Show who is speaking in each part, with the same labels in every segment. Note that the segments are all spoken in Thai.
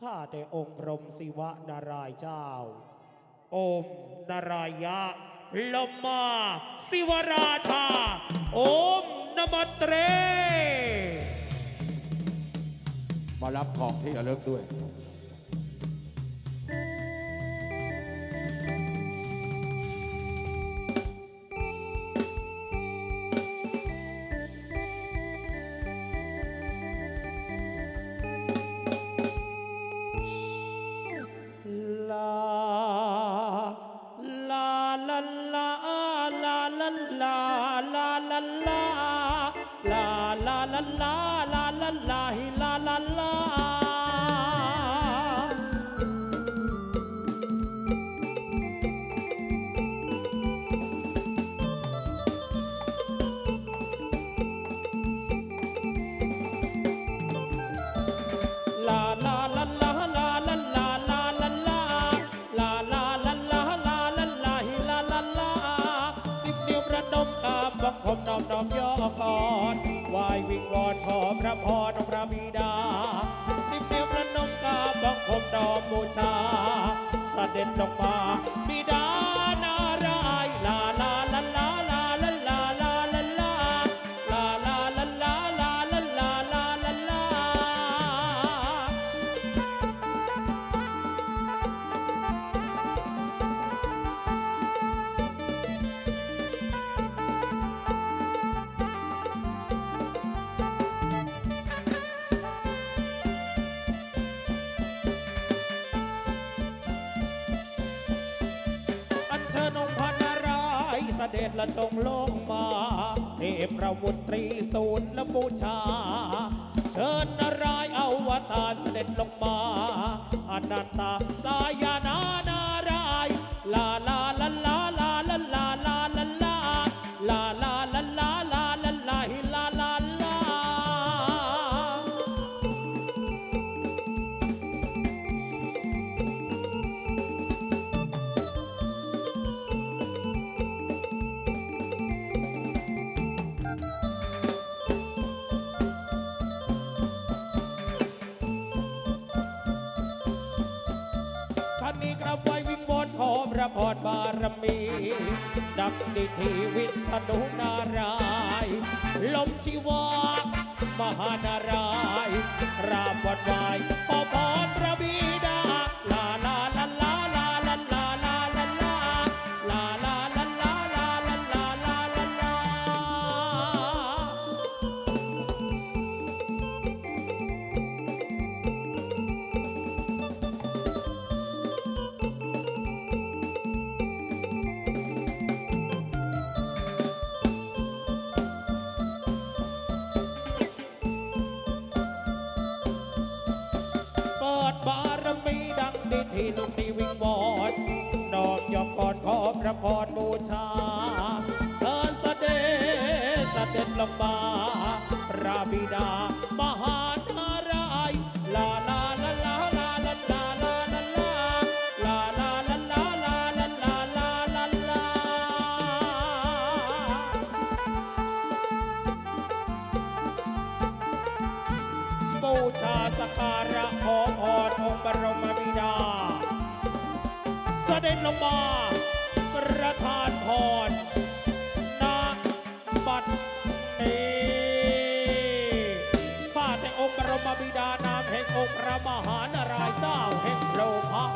Speaker 1: ข้าแต่องค์พรมศิวะนารายเจ้า อมนารายะลมมาศิวราชา อมนมัตเตร
Speaker 2: มารับของที่ระลึกด้วย
Speaker 1: la la la la la la ด็จลงมาบิดา เด็จละจงลงมาเทพประวุตรีศูนย์และบูชา เชิญนารายณ์เอาวตารเสด็จลงมาอนันตาสายาน พรบารมี ดักดิทีวิษณุนาราย ลมชีวามหานารายารมีดังดิที่ลุกนีวิงวอนนอบยอมก่อนขอพระพรบูชาเชิญเสด็จเสด็จลงมาพระบิดามหา บูชาสการะขอพรองค์บรมบิดา เสด็จลงมาประทานพรนาบัดนี้ข้าแต่องค์บรมบิดานามแห่งองค์พระมหานารายเจ้าแห่งโลภะ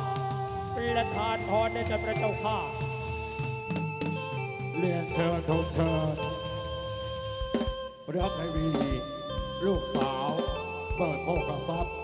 Speaker 1: ประทานพรในจพระเจ้าข้า
Speaker 2: เรียนเชิญทูลเชิญพระเทวีลูกสาว เปิดโภกทรัพย์